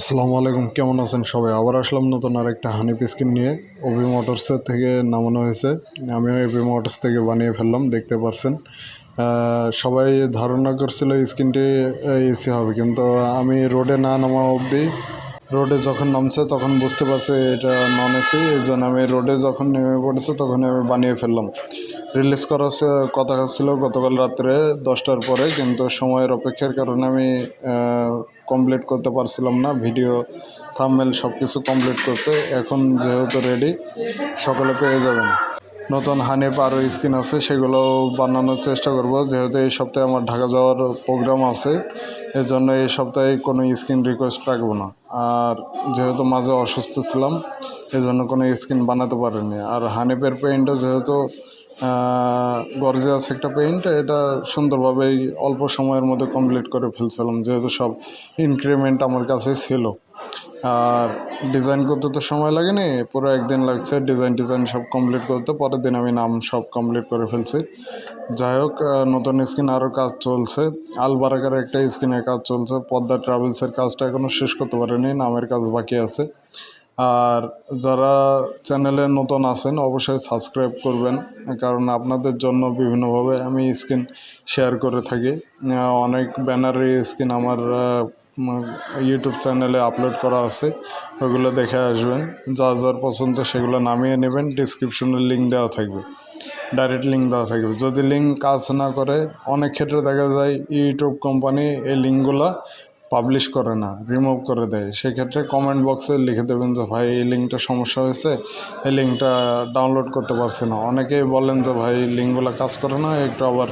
আসসালামু আলাইকুম, কেমন আছেন সবাই? আবার আসলাম নতুন আর একটা হানি পিসকিন নিয়ে ওবি মোটরসের থেকে নামানো হয়েছে। আমিও এবি মোটরস থেকে বানিয়ে ফেললাম, দেখতে পারছেন। সবাই ধারণা করছিল স্কিনটি এসি হবে। কিন্তু আমি রোডে না নামা অবধি রোডে যখন নামছে, তখন বুঝতে পারছি এটা নন এসি এই জন্য আমি রোডে যখন নেমে পড়েছে, তখন আমি বানিয়ে ফেললাম। রিলিজ করার কথা ছিল গতকাল রাত্রে দশটার পরে, কিন্তু সময়ের অপেক্ষার কারণে আমি কমপ্লিট করতে পারছিলাম না। ভিডিও থামমেল সব কিছু কমপ্লিট করতে, এখন যেহেতু রেডি সকলে পেয়ে যাবেন। নতুন হানিপ আরও স্কিন আছে, সেগুলো বানানোর চেষ্টা করব। যেহেতু এই সপ্তাহে আমার ঢাকা যাওয়ার প্রোগ্রাম আছে এর জন্য এই সপ্তাহে কোনো স্কিন রিকোয়েস্ট রাখব না। আর যেহেতু মাঝে অসুস্থ ছিলাম এই জন্য কোনো স্কিন বানাতে পারিনি। আর হানিপের পেইন্টও যেহেতু গর্জিয়াস একটা পেইন্ট এটা সুন্দরভাবেই অল্প সময়ের মধ্যে কমপ্লিট করে ফেলছিলাম। যেহেতু সব ইনক্রিমেন্ট আমার কাছে ছিল। আর ডিজাইন করতে তো সময় লাগেনি, পুরো একদিন লাগছে ডিজাইন টিজাইন সব কমপ্লিট করতে, পরের দিন আমি নাম সব কমপ্লিট করে ফেলছি। যাই হোক নতুন স্কিন আরও কাজ চলছে। আলবারাকার একটা স্কিনের কাজ চলছে, পদ্মা ট্রাভেলসের কাজটা এখনও শেষ করতে পারিনি, নামের কাজ বাকি আছে। আর যারা চ্যানেলে নতুন আছেন, অবশ্যই সাবস্ক্রাইব করবেন, কারণ আপনাদের জন্য বিভিন্নভাবে আমি স্ক্রিন শেয়ার করে থাকি। অনেক ব্যানারের স্ক্রিন আমার ইউটিউব চ্যানেলে আপলোড করা আছে, ওগুলো দেখে আসবেন। যা যার পছন্দ সেগুলো নামিয়ে নেবেন ডিসক্রিপশনে লিঙ্ক দেওয়া থাকবে ডাইরেক্ট লিঙ্ক দেওয়া থাকবে। যদি লিঙ্ক কাজ না করে, অনেক ক্ষেত্রে দেখা যায় ইউটিউব কোম্পানি এই লিঙ্কগুলো পাবলিশ করে না রিমুভ করে দেয়। সেক্ষেত্রে কমেন্ট বক্সে লিখে দেবেন যে, ভাই, এই লিঙ্কটা সমস্যা হয়েছে, এই লিঙ্কটা ডাউনলোড করতে পারছি না। অনেকেই বলেন যে, ভাই লিঙ্কগুলো কাজ করে না, একটু আবার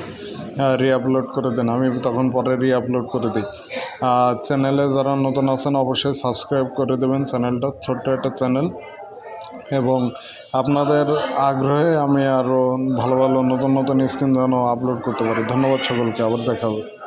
রিআপলোড করে দেন। আমি তখন পরে রিআপলোড করে দিই। চ্যানেলে যারা নতুন আছেন, অবশ্যই সাবস্ক্রাইব করে দেবেন চ্যানেলটা ছোট্ট একটা চ্যানেল এবং আপনাদের আগ্রহে আমি আরও ভালো ভালো নতুন নতুন স্ক্রিন যেন আপলোড করতে পারি। ধন্যবাদ সকলকে, আবার দেখা হবে।